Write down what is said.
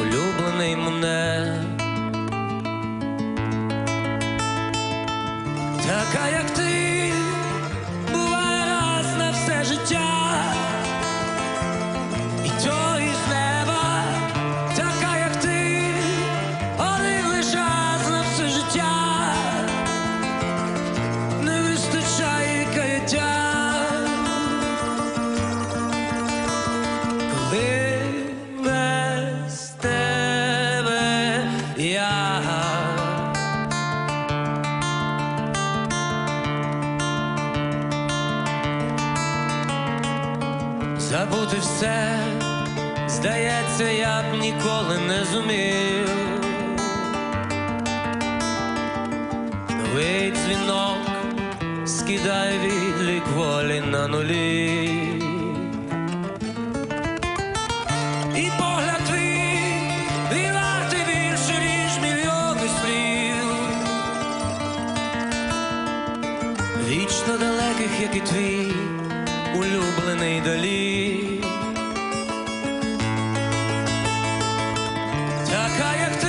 улюблений мене. Така, як ти, я. Забути все, здається, я б ніколи не зумів. Новий дзвінок скидає відлік волі на нулі. Вічно далеких, як і твій улюблений долі. Така, як ти,